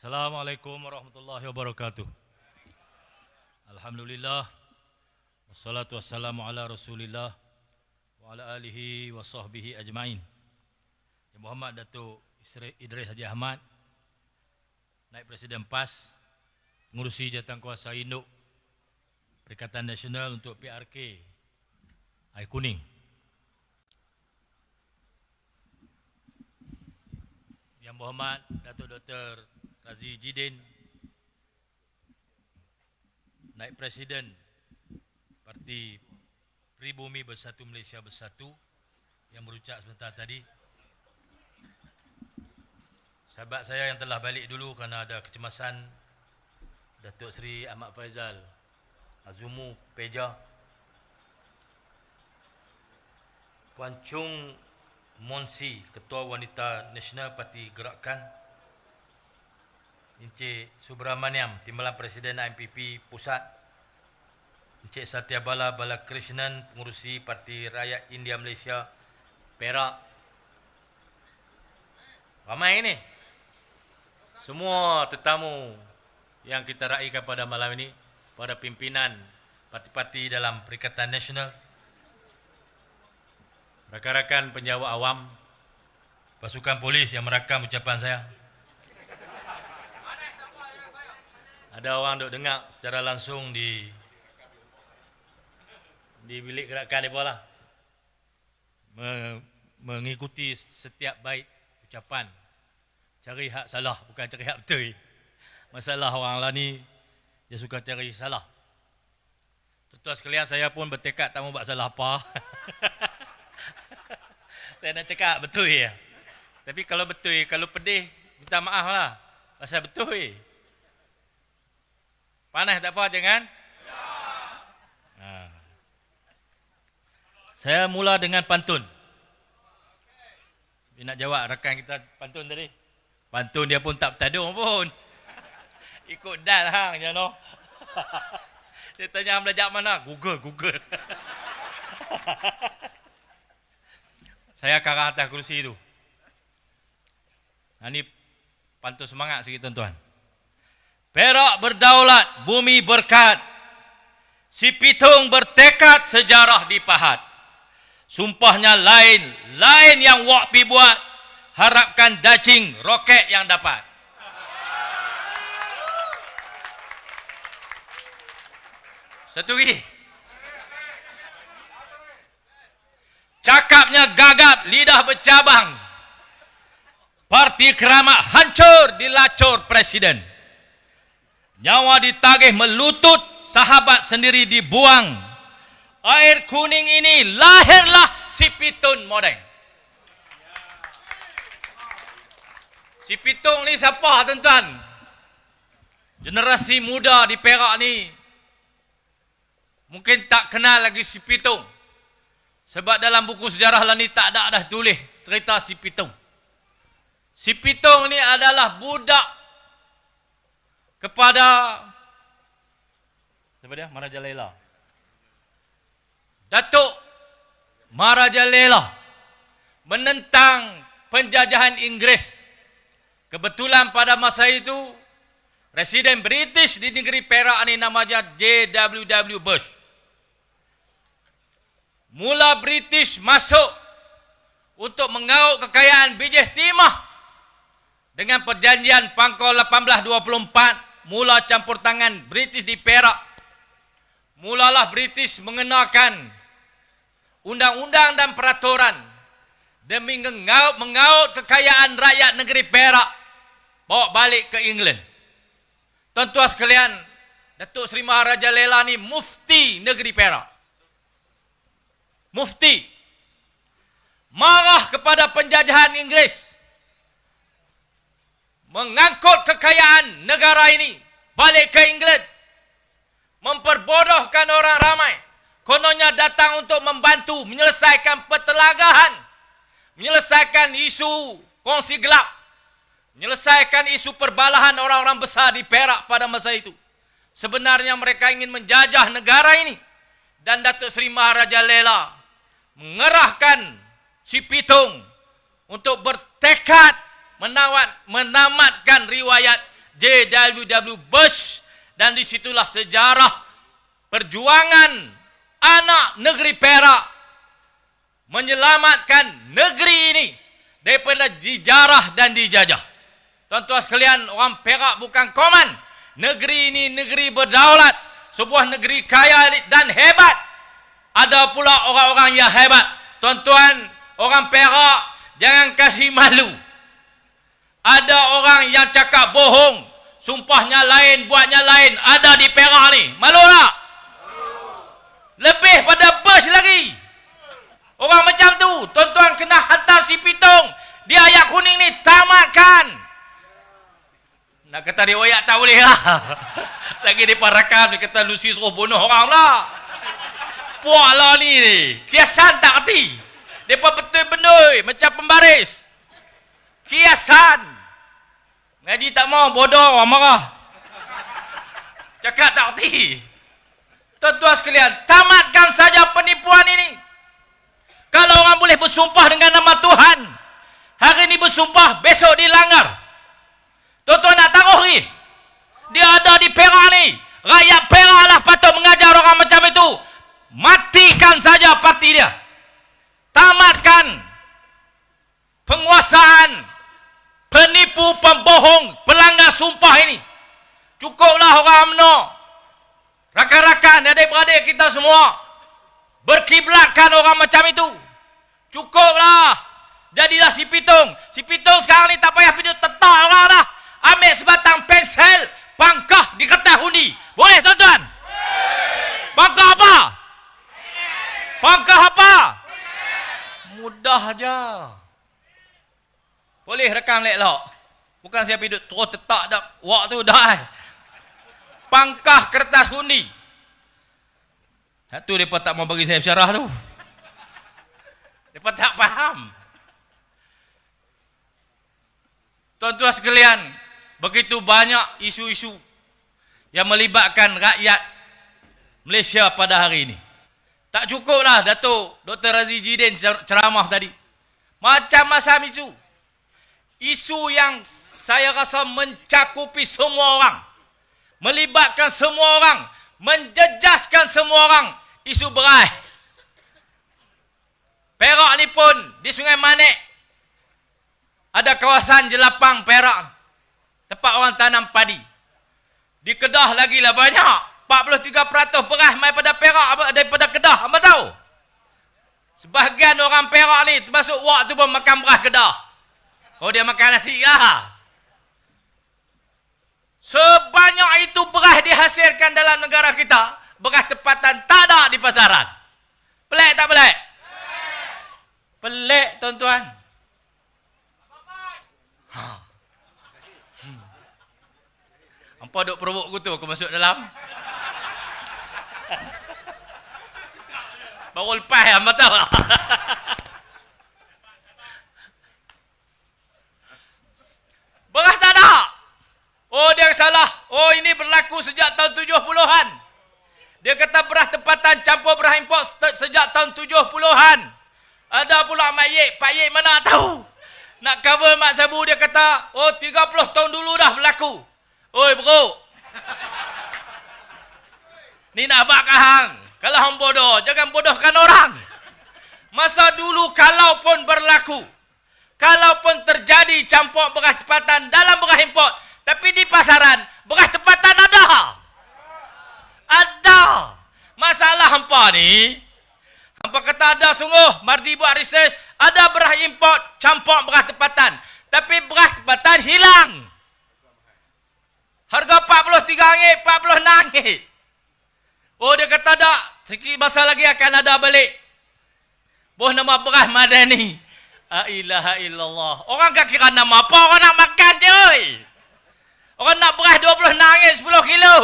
Assalamualaikum warahmatullahi wabarakatuh. Alhamdulillah. Wassalatu wassalamu ala rasulillah wa ala alihi wa sahbihi ajmain. Yang Muhammad Datuk Idris Haji Ahmad, Naib Presiden PAS, pengurusi jawatankuasa induk Perikatan Nasional untuk PRK Air Kuning. Yang Berhormat Datuk Dr. Razi Jidin, Naib Presiden Parti Pribumi Bersatu Malaysia Bersatu yang berucap sebentar tadi. Sahabat saya yang telah balik dulu kerana ada kecemasan Datuk Seri Ahmad Faizal Azumu Peja Puan Chung Monsi Ketua Wanita Nasional Parti Gerakan Encik Subramaniam Timbalan Presiden IMPP Pusat. Encik Satya Bala Bala Krishnan Pengurusi Parti Rakyat India Malaysia Perak. Ramai ini Semua tetamu yang kita raikan pada malam ini pada pimpinan parti-parti dalam Perikatan Nasional, rakan-rakan penjawat awam, pasukan polis yang merakam ucapan saya. Ada orang duk dengar secara langsung di di bilik gerakan dia lah. Mengikuti setiap baik ucapan. Cari hak salah bukan cari hak betul. Masalah orang lah ni dia suka cari salah. Tuan sekalian saya pun bertekad tak mau buat salah apa. saya nak cakap betul ya. Tapi kalau betul, kalau pedih, minta maaf lah. Pasal betul. Panas tak apa jangan? Ya. Ha. Saya mula dengan pantun. Dia nak jawab rakan kita pantun tadi. Pantun dia pun tak bertadung pun. Ikut dan hang je no. Dia tanya hang belajar mana? Google, Google. Saya karang atas kerusi itu. Ini pantun semangat sikit tuan-tuan. Perak berdaulat, bumi berkat. Si Pitung bertekad sejarah dipahat. Sumpahnya lain, lain yang wak pi buat. Harapkan dacing roket yang dapat. Satu lagi. Cakapnya gagap, lidah bercabang. Parti keramat hancur dilacur presiden. Nyawa ditagih melutut, sahabat sendiri dibuang. Air kuning ini lahirlah si pitun modeng. Si pitung ni siapa tuan-tuan? Generasi muda di Perak ni Mungkin tak kenal lagi si Pitung. Sebab dalam buku sejarah lah ni tak ada dah tulis cerita si Pitung. Si Pitung ni adalah budak kepada siapa dia? Maharaja Lela. Datuk Maharaja Lela menentang penjajahan Inggeris. Kebetulan pada masa itu Residen British di negeri Perak ni namanya J.W.W. Bush. Mula British masuk untuk mengauk kekayaan bijih timah dengan perjanjian Pangkal 1824 mula campur tangan British di Perak. Mulalah British mengenakan undang-undang dan peraturan demi mengauk, mengauk kekayaan rakyat negeri Perak bawa balik ke England. Tuan-tuan sekalian, Datuk Seri Maharaja Lela ni mufti negeri Perak mufti marah kepada penjajahan Inggeris mengangkut kekayaan negara ini balik ke England. Memperbodohkan orang ramai. Kononnya datang untuk membantu menyelesaikan pertelagahan menyelesaikan isu kongsi gelap menyelesaikan isu perbalahan orang-orang besar di Perak pada masa itu. Sebenarnya mereka ingin menjajah negara ini. Dan Datuk Seri Maharaja Lela mengerahkan si Pitung untuk bertekad menawat, menamatkan riwayat J.W.W. Bush dan disitulah sejarah perjuangan anak negeri Perak menyelamatkan negeri ini daripada dijarah dan dijajah. Tuan-tuan sekalian, orang Perak bukan koman. Negeri ini negeri berdaulat. Sebuah negeri kaya dan hebat. Ada pula orang-orang yang hebat. Tuan-tuan, orang Perak jangan kasih malu. Ada orang yang cakap bohong. Sumpahnya lain, buatnya lain. Ada di Perak ni. Malu tak? Lebih pada bus lagi. Orang macam tu. Tuan-tuan kena hantar si Pitung. Dia ayat kuning ni tamatkan. Nak kata riwayat tak boleh lah. Sagi dia rakam, dia kata Lucy suruh bunuh orang lah. Puak lah ni ni. Kiasan tak kerti. Dia betul bendoi macam pembaris. Kiasan. Ngaji tak mau, bodoh orang marah. Cakap tak kerti. Tuan-tuan sekalian, tamatkan saja penipuan ini. Kalau orang boleh bersumpah dengan nama Tuhan, hari ini bersumpah, besok dilanggar. Tuan-tuan nak taruh ni. Dia ada di Perak ni. Rakyat Perak lah patut mengajar orang macam itu. Matikan saja parti dia. Tamatkan penguasaan penipu, pembohong, pelanggar sumpah ini. Cukuplah orang UMNO. Rakan-rakan, adik-beradik kita semua. Berkiblatkan orang macam itu. Cukuplah. Jadilah si Pitung. Si Pitung sekarang ni tak payah pitung tetap orang dah ambil sebatang pensel, pangkah di kertas undi. Boleh tuan-tuan? Pangkah apa? Pangkah apa? Mudah aja. Boleh rekam lek-lok. Bukan saya hidup terus tetak dah wak tu dah. Pangkah kertas undi. Satu depa tak mau bagi saya syarah tu. Depa tak faham. Tuan-tuan sekalian, begitu banyak isu-isu yang melibatkan rakyat Malaysia pada hari ini. Tak cukuplah Datuk Dr. Razi Jidin ceramah tadi. Macam-macam isu. Isu yang saya rasa mencakupi semua orang. Melibatkan semua orang. Menjejaskan semua orang. Isu berai. Perak ni pun di Sungai Manik. Ada kawasan jelapang Perak. Tempat orang tanam padi. Di Kedah lagi lah banyak. 43% beras mai pada Perak daripada Kedah. Apa tahu? Sebahagian orang Perak ni termasuk wak tu pun makan beras Kedah. Kalau dia makan nasi lah. Sebanyak itu beras dihasilkan dalam negara kita. Beras tempatan tak ada di pasaran. Pelik tak pelik? Pelik tuan-tuan. Ha. Hampa duk provok aku tu, aku masuk dalam. Baru lepas ya, tahu. Beras tak ada. Oh, dia salah. Oh, ini berlaku sejak tahun 70-an. Dia kata beras tempatan campur beras import sejak tahun 70-an. Ada pula. Pak Yek mana tahu. Nak cover Mak Sabu, dia kata, oh 30 tahun dulu dah berlaku. Oi bro. Ni nak abak kahang. Kalau hang bodoh, jangan bodohkan orang. Masa dulu kalau pun berlaku. Kalau pun terjadi campur beras tempatan dalam beras import. Tapi di pasaran, beras tempatan ada. Ada. Masalah hampa ni, hampa kata ada sungguh, Mardi buat research, ada beras import campur beras tempatan. Tapi beras tempatan hilang. Harga 43 ringgit, 46 ringgit. Oh dia kata tak, sikit masa lagi akan ada balik. Boh nama beras madani. La ilaha illallah. Orang tak kira nama apa, orang nak makan je. Orang nak beras 26 ringgit 10 kilo.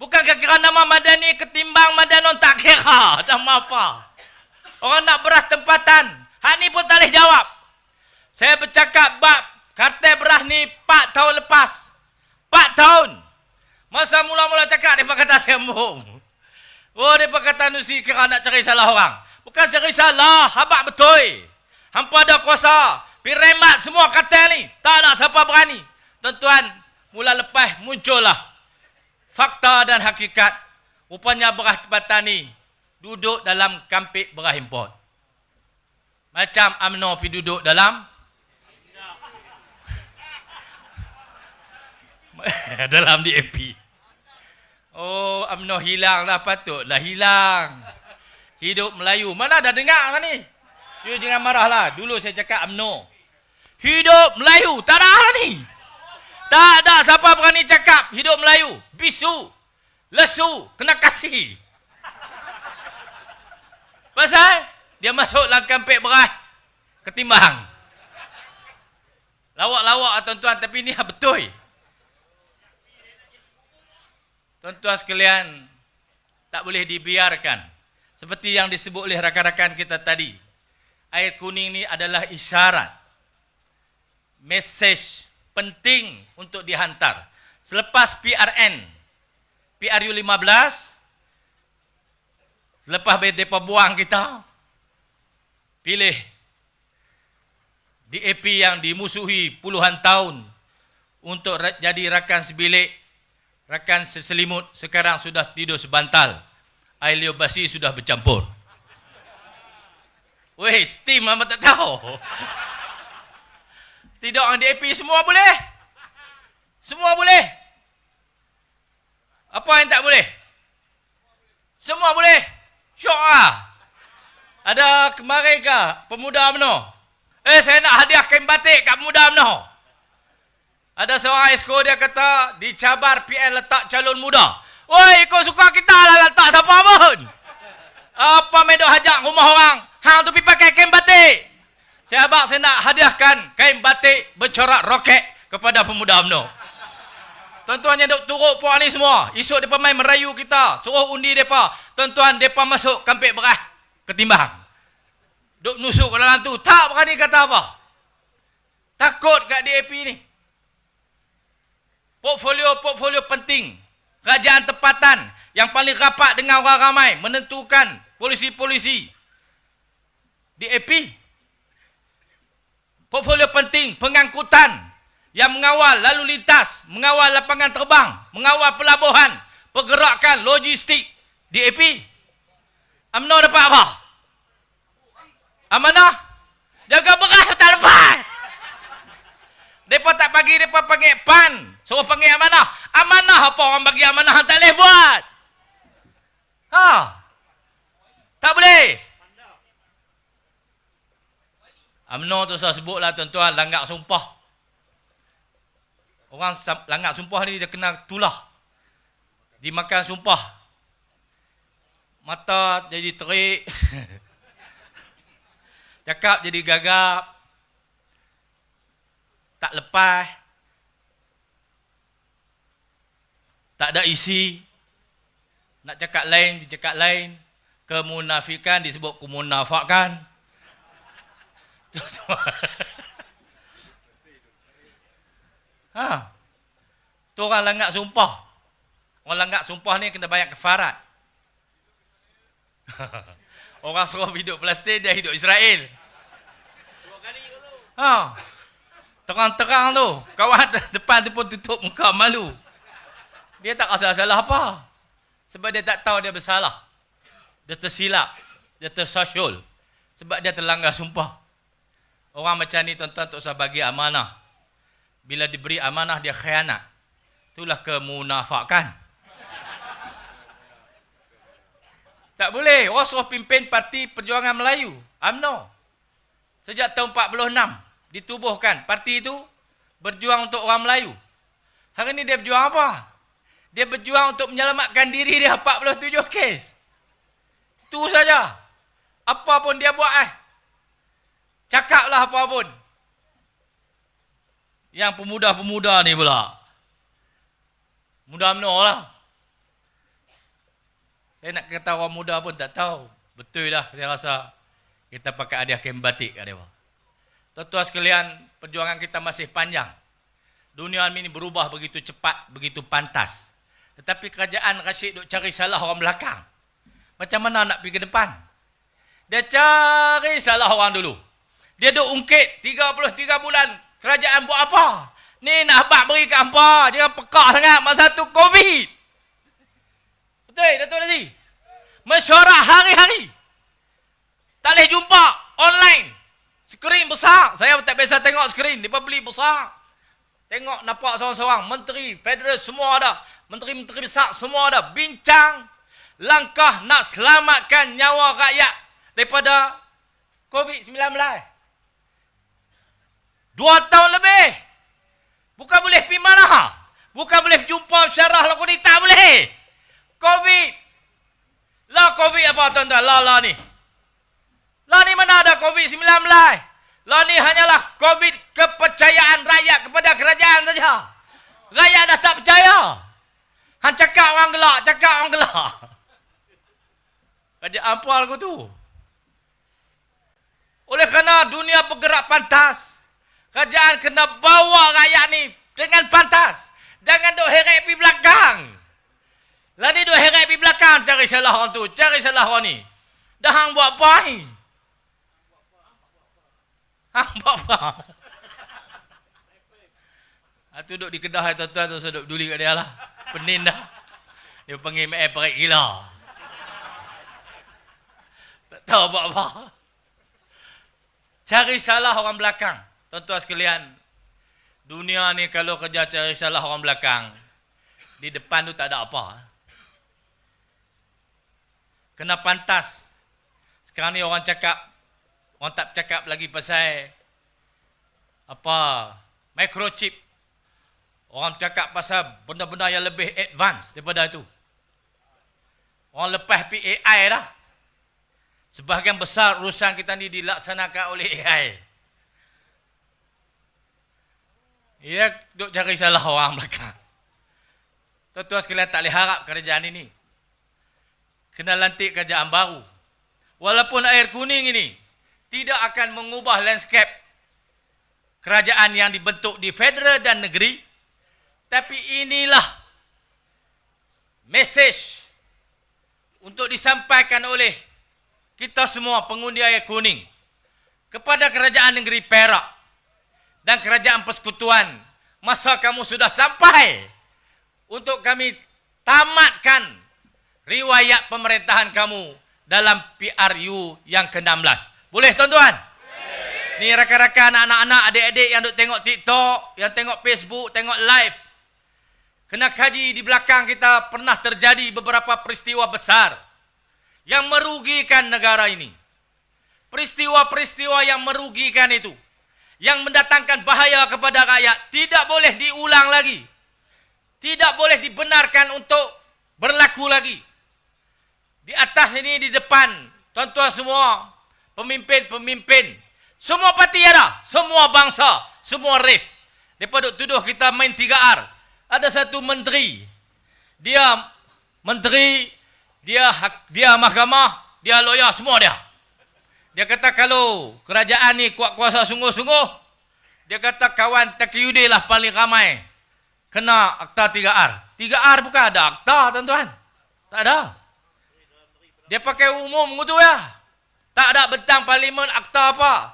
Bukan kira nama madani ketimbang madanon tak kira nama apa. Orang nak beras tempatan. Hak ni pun tak boleh jawab. Saya bercakap bab kartel beras ni 4 tahun lepas. Empat tahun. Masa mula-mula cakap, dia kata sembung. Oh, dia kata nusi kira nak cari salah orang. Bukan cari salah, habak betul. Hampa ada kuasa. Piremat semua kata ni. Tak ada siapa berani. Tuan-tuan, Mula lepas muncullah fakta dan hakikat. Rupanya beras tempatan ni duduk dalam kampik beras import. Macam UMNO pergi duduk dalam dalam DAP. Oh, UMNO hilang dah patutlah hilang. Hidup Melayu. Mana dah dengar kan ni? You jangan marahlah. Dulu saya cakap UMNO. Hidup Melayu. Tak ada lah ni. Tak ada siapa berani cakap hidup Melayu. Bisu. Lesu. Kena kasih. Pasal dia masuk dalam kampek beras. Ketimbang. Lawak-lawak tuan-tuan. Tapi ni betul. Tuan-tuan sekalian. Tak boleh dibiarkan. Seperti yang disebut oleh rakan-rakan kita tadi. Air kuning ni adalah isyarat. Mesej penting untuk dihantar. Selepas PRN, PRU 15, selepas mereka buang kita, pilih DAP yang dimusuhi puluhan tahun untuk jadi rakan sebilik, rakan seselimut, sekarang sudah tidur sebantal air liur basi sudah bercampur. Weh, steam apa tak tahu. Tidak orang DAP semua boleh. Semua boleh. Apa yang tak boleh? Semua boleh. Syok lah. Ada kemarin ke pemuda UMNO? Eh, saya nak hadiah kain batik kat pemuda UMNO. Ada seorang esko dia kata, dicabar PN letak calon muda. Oi, kau suka kita lah letak siapa pun. Apa medok hajak rumah orang? Hang tu pergi pakai kain batik. Saya abang saya nak hadiahkan kain batik bercorak roket kepada pemuda UMNO. Tuan-tuan yang duk turut puak ni semua. Esok mereka main merayu kita. Suruh undi mereka. Tuan-tuan mereka masuk kampik beras. Ketimbang. Duk nusuk dalam tu. Tak berani kata apa. Takut kat DAP ni. Portfolio-portfolio penting kerajaan tempatan yang paling rapat dengan orang ramai menentukan polisi-polisi DAP. Portfolio penting pengangkutan yang mengawal lalu lintas, mengawal lapangan terbang, mengawal pelabuhan, pergerakan logistik DAP. UMNO dapat apa? Amanah? Jaga beras tak dapat. Mereka tak bagi, mereka panggil PAN. Suruh panggil amanah. Amanah apa orang bagi amanah tak boleh buat? Ha? Tak boleh? UMNO tu saya sebutlah tuan-tuan, langgak sumpah. Orang langgak sumpah ni dia kena tulah. Dimakan sumpah. Mata jadi terik. Cakap jadi gagap tak lepas, tak ada isi, nak cakap lain, dicakap lain, kemunafikan disebut kemunafakan. ha. Tu orang langgak sumpah. Orang langgak sumpah ni kena bayar kefarat. orang suruh hidup Palestin, dia hidup Israel. Ha. Terang-terang tu. Kawan depan tu pun tutup muka malu. Dia tak rasa salah apa. Sebab dia tak tahu dia bersalah. Dia tersilap. Dia tersosial. Sebab dia terlanggar sumpah. Orang macam ni tuan-tuan tak usah bagi amanah. Bila diberi amanah dia khianat. Itulah kemunafakan. tak boleh. Orang suruh pimpin parti perjuangan Melayu. UMNO. Sejak tahun 46 ditubuhkan. Parti itu berjuang untuk orang Melayu. Hari ini dia berjuang apa? Dia berjuang untuk menyelamatkan diri dia 47 kes. Itu saja. Apa pun dia buat eh. Cakaplah apa pun. Yang pemuda-pemuda ni pula. Muda mana lah. Saya nak kata orang muda pun tak tahu. Betul lah saya rasa. Kita pakai hadiah kain batik kat dia. Tuan-tuan sekalian, perjuangan kita masih panjang. Dunia ini berubah begitu cepat, begitu pantas. Tetapi kerajaan Rashid duk cari salah orang belakang. Macam mana nak pergi ke depan? Dia cari salah orang dulu. Dia duk ungkit 33 bulan kerajaan buat apa? Ni nak abang beri kat hampa. Jangan pekak sangat masa tu COVID. Betul, Datuk Nazi? Mesyuarat hari-hari. Tak boleh jumpa online. Skrin besar. Saya tak biasa tengok skrin. Dia beli besar. Tengok nampak seorang-seorang. Menteri, federal semua ada. Menteri-menteri besar semua ada. Bincang langkah nak selamatkan nyawa rakyat daripada COVID-19. Dua tahun lebih. Bukan boleh pergi mana. Bukan boleh jumpa syarah lagu ni. Tak boleh. COVID. Lah COVID apa tuan-tuan? Lah lah ni. Lah ni mana ada COVID-19? Lah ni hanyalah COVID kepercayaan rakyat kepada kerajaan saja. Rakyat dah tak percaya. Han cakap orang gelak, cakap orang gelak. Kerajaan apa lagu tu? Oleh kerana dunia bergerak pantas, kerajaan kena bawa rakyat ni dengan pantas. Jangan duk heret pergi belakang. Ni duk heret pergi belakang cari salah orang tu, cari salah orang ni. Dah hang buat apa ni? Hang buat apa? Ha, tu duduk di Kedah tuan-tuan tu saya duduk peduli kat dia lah. Penin dah. Dia panggil MF pakai gila. Tak tahu buat apa. Cari salah orang belakang. Tuan-tuan sekalian. Dunia ni kalau kerja cari salah orang belakang. Di depan tu tak ada apa. Kena pantas. Sekarang ni orang cakap. Orang tak cakap lagi pasal. Apa. Microchip. Orang cakap pasal benda-benda yang lebih advance daripada itu. Orang lepas PAI dah. Sebahagian besar urusan kita ni dilaksanakan oleh AI. Ia duk cari salah orang belakang. Tuan-tuan sekalian tak boleh harap kerajaan ini. Kena lantik kerajaan baru. Walaupun air kuning ini tidak akan mengubah landscape kerajaan yang dibentuk di federal dan negeri, tapi inilah message untuk disampaikan oleh kita semua pengundi air kuning kepada kerajaan negeri Perak dan kerajaan persekutuan. Masa kamu sudah sampai untuk kami tamatkan riwayat pemerintahan kamu dalam PRU yang ke-16. Boleh tuan-tuan? Ni rakan-rakan anak-anak, adik-adik yang duk tengok TikTok, yang tengok Facebook, tengok live. Kena kaji di belakang kita pernah terjadi beberapa peristiwa besar yang merugikan negara ini. Peristiwa-peristiwa yang merugikan itu, yang mendatangkan bahaya kepada rakyat, tidak boleh diulang lagi. Tidak boleh dibenarkan untuk berlaku lagi. Di atas ini, di depan, tuan-tuan semua, pemimpin-pemimpin, semua parti ada, semua bangsa, semua res. Mereka tuduh kita main 3R, ada satu menteri. Dia menteri, dia dia mahkamah, dia lawyer semua dia. Dia kata kalau kerajaan ni kuat kuasa sungguh-sungguh, dia kata kawan TQD lah paling ramai kena akta 3R. 3R bukan ada akta tuan-tuan. Tak ada. Dia pakai umum gitu ya. Tak ada bentang parlimen akta apa.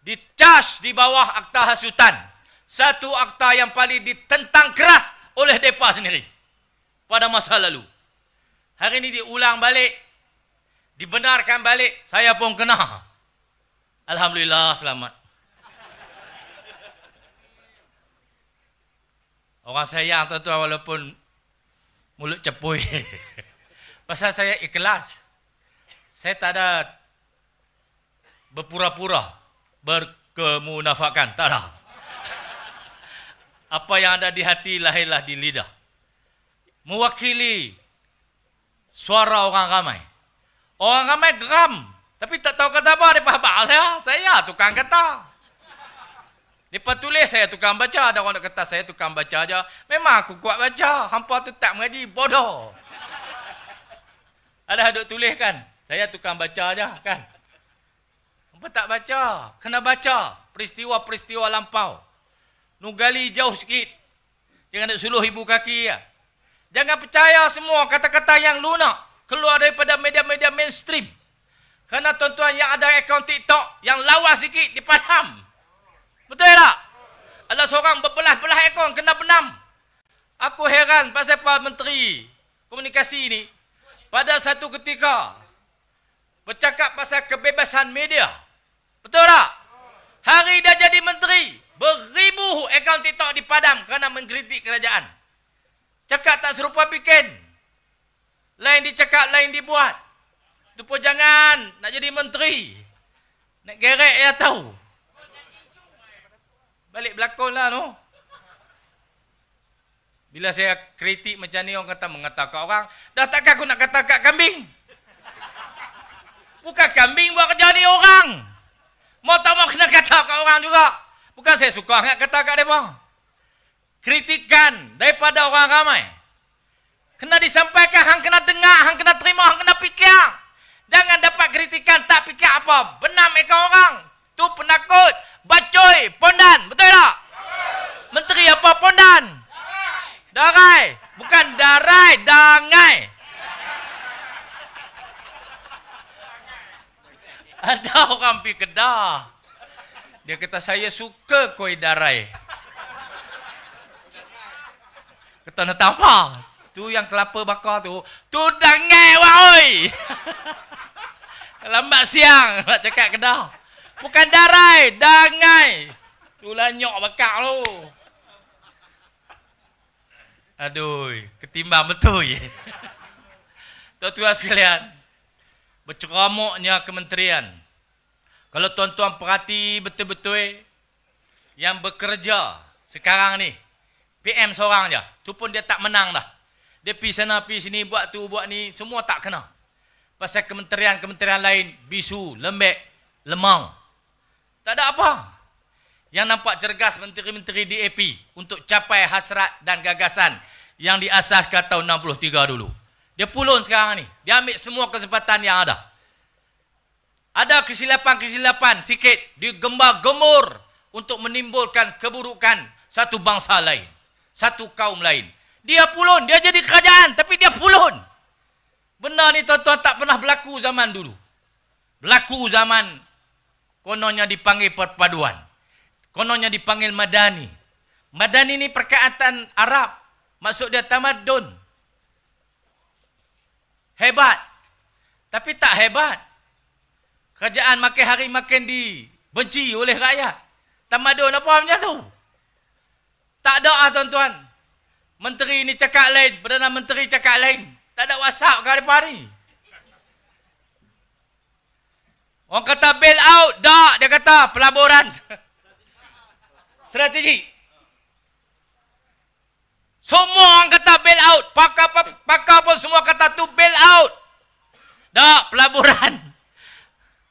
Di charge di bawah akta hasutan satu akta yang paling ditentang keras oleh mereka sendiri pada masa lalu. Hari ini diulang balik, dibenarkan balik, saya pun kena. Alhamdulillah selamat. Orang sayang tuan-tuan walaupun mulut cepui. Pasal saya ikhlas. Saya tak ada berpura-pura berkemunafakan. Tak ada apa yang ada di hati lahirlah di lidah. Mewakili suara orang ramai. Orang ramai geram. Tapi tak tahu kata apa. Dia faham saya. Saya tukang kata. Dia tulis saya tukang baca. Ada orang nak kata saya tukang baca aja. Memang aku kuat baca. Hampa tu tak mengaji. Bodoh. Ada duk tulis kan. Saya tukang baca aja kan. Hampa tak baca. Kena baca. Peristiwa-peristiwa lampau. Nugali jauh sikit. Jangan nak suluh ibu kaki ya. Jangan percaya semua kata-kata yang lunak keluar daripada media-media mainstream. Kerana tuan-tuan yang ada akaun TikTok yang lawas sikit dipadam. Betul tak? Ada seorang berbelah-belah ekor kena benam. Aku heran pasal Pak Menteri Komunikasi ni. Pada satu ketika, bercakap pasal kebebasan media. Betul tak? Hari dah jadi menteri, beribu akaun TikTok dipadam kerana mengkritik kerajaan. Cakap tak serupa bikin. Lain dicakap, lain dibuat. Tu pun jangan nak jadi menteri. Nak gerek ya tahu. Balik berlakon lah no. Bila saya kritik macam ni orang kata mengatakan orang, dah takkan aku nak kata kat kambing. Bukan kambing buat kerja ni orang. Mau tak mau kena kata kat orang juga. Bukan saya suka nak kata kat mereka. Kritikan daripada orang ramai. Kena disampaikan, hang kena dengar, hang kena terima, hang kena fikir. Jangan dapat kritikan, tak fikir apa. Benam ekor orang. Tu penakut, bacoy, pondan. Betul tak? Menteri apa pondan? Darai. Bukan darai, dangai. Ada orang pergi kedah. Dia kata, saya suka koi darai. Kata, nak apa? Tu yang kelapa bakar tu. Tu dangai wah oi. Lambat siang nak cakap kedah. Bukan darai, dangai. Tu lah nyok bakar tu. Aduh, ketimbang betul. Tuan-tuan sekalian, berceramuknya kementerian. Kalau tuan-tuan perhati betul-betul yang bekerja sekarang ni, PM seorang je. Tu pun dia tak menang dah. Dia pergi sana, pergi sini, buat tu, buat ni, semua tak kena. Pasal kementerian-kementerian lain, bisu, lembek, lemang. Tak ada apa. Yang nampak cergas menteri-menteri DAP untuk capai hasrat dan gagasan yang diasaskan tahun 63 dulu. Dia pulun sekarang ni. Dia ambil semua kesempatan yang ada. Ada kesilapan-kesilapan sikit digembar-gemur untuk menimbulkan keburukan satu bangsa lain. Satu kaum lain. Dia pulun. Dia jadi kerajaan. Tapi dia pulun. Benar ni tuan-tuan tak pernah berlaku zaman dulu. Berlaku zaman kononnya dipanggil perpaduan. Kononnya dipanggil Madani. Madani ni perkataan Arab. Maksud dia tamadun. Hebat. Tapi tak hebat. Kerajaan makin hari makin dibenci oleh rakyat. Tamadun apa macam tu? Tak ada ah tuan-tuan. Menteri ni cakap lain. Perdana Menteri cakap lain. Tak ada WhatsApp ke hari-hari. Orang kata bail out. Tak, dia kata pelaburan. Strategi. Semua orang kata bail out. Pakar, pakar pun semua kata tu bail out. Tak, pelaburan.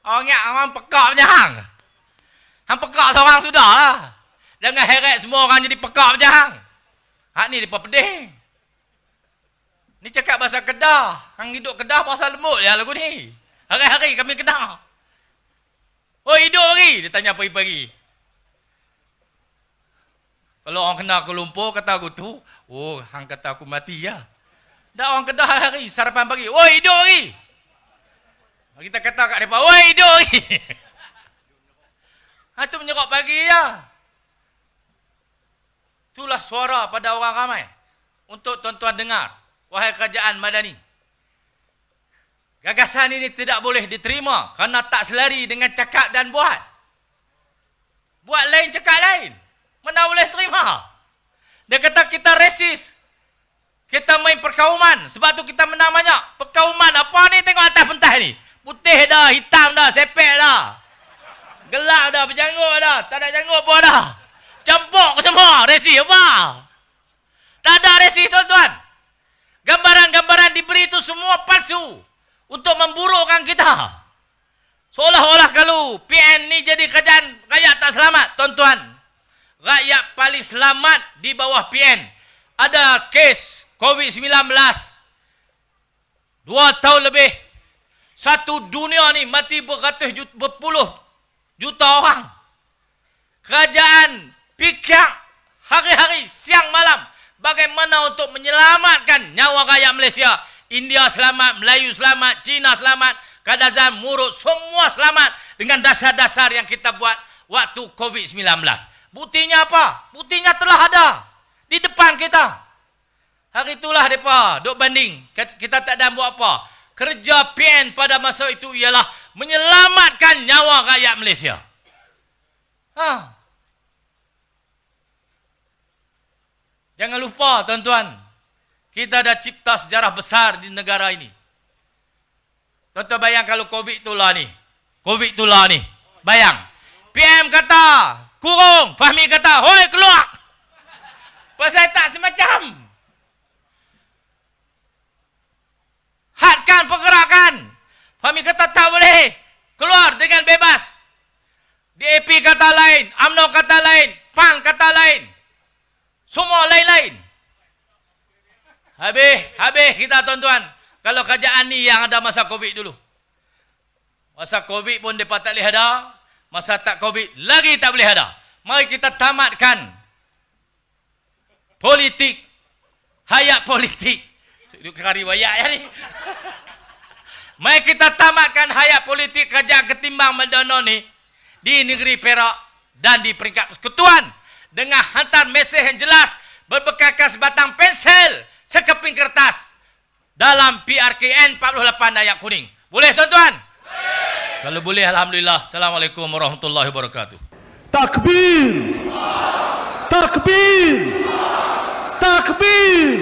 Orang ingat orang pekak macam hang. Hang pekak seorang sudah lah. Jangan heret semua orang jadi pekak macam hang. Hak ni dia pedih. Ni cakap bahasa Kedah. Hang hidup Kedah pasal lembut ya lagu ni. Hari-hari kami Kedah. Oh hidup lagi? Dia tanya pagi-pagi. Kalau orang kena aku lumpur, kata aku tu. Oh, hang kata aku mati ya. Dah orang Kedah hari, sarapan pagi. Oh hidup lagi? Kita kata kat mereka, oh hidup lagi? ha, tu menyerok pagi ya. Itulah suara pada orang ramai. Untuk tuan-tuan dengar. Wahai kerajaan madani. Gagasan ini tidak boleh diterima kerana tak selari dengan cakap dan buat. Buat lain, cakap lain. Mana boleh terima? Dia kata kita resis. Kita main perkauman. Sebab tu kita menang banyak. Perkauman apa ni tengok atas pentas ni. Putih dah, hitam dah, sepek dah. Gelap dah, berjanggut dah. Tak ada janggut pun dah. Campur semua. Resi apa? Tak ada resi tuan-tuan. Gambaran-gambaran diberi itu semua palsu untuk memburukkan kita. Seolah-olah kalau PN ni jadi kerajaan rakyat tak selamat, tuan-tuan. Rakyat paling selamat di bawah PN. Ada kes COVID-19. Dua tahun lebih. Satu dunia ni mati beratus juta, berpuluh juta orang. Kerajaan fikir hari-hari, siang malam. Bagaimana untuk menyelamatkan nyawa rakyat Malaysia India selamat, Melayu selamat, Cina selamat, Kadazan, Murut, semua selamat dengan dasar-dasar yang kita buat waktu COVID-19. Buktinya apa? Buktinya telah ada di depan kita. Hari itulah mereka duk banding. Kita tak ada buat apa. Kerja PN pada masa itu ialah menyelamatkan nyawa rakyat Malaysia. Ha. Jangan lupa tuan-tuan. Kita dah cipta sejarah besar di negara ini. Tuan-tuan bayang kalau COVID tu lah ni. COVID tu lah ni. Bayang. PM kata, kurung. Fahmi kata, hoi keluar. Pasal tak semacam. Hadkan pergerakan. Fahmi kata tak boleh. Keluar dengan bebas. DAP kata lain. UMNO kata lain. PAN kata lain. Semua lain-lain. Habis, habis kita tuan-tuan. Kalau kerajaan ni yang ada masa COVID dulu. Masa COVID pun mereka tak boleh ada. Masa tak COVID lagi tak boleh ada. Mari kita tamatkan politik. Hayat politik. Kari wayak ya ni. Mari kita tamatkan hayat politik kerajaan ketimbang Medono ni di negeri Perak dan di peringkat persekutuan dengan hantar mesej yang jelas berbekalkan sebatang pensel, sekeping kertas dalam PRKN 48 ayat kuning. Boleh tuan-tuan? Kalau boleh alhamdulillah. Assalamualaikum warahmatullahi wabarakatuh. takbir takbir takbir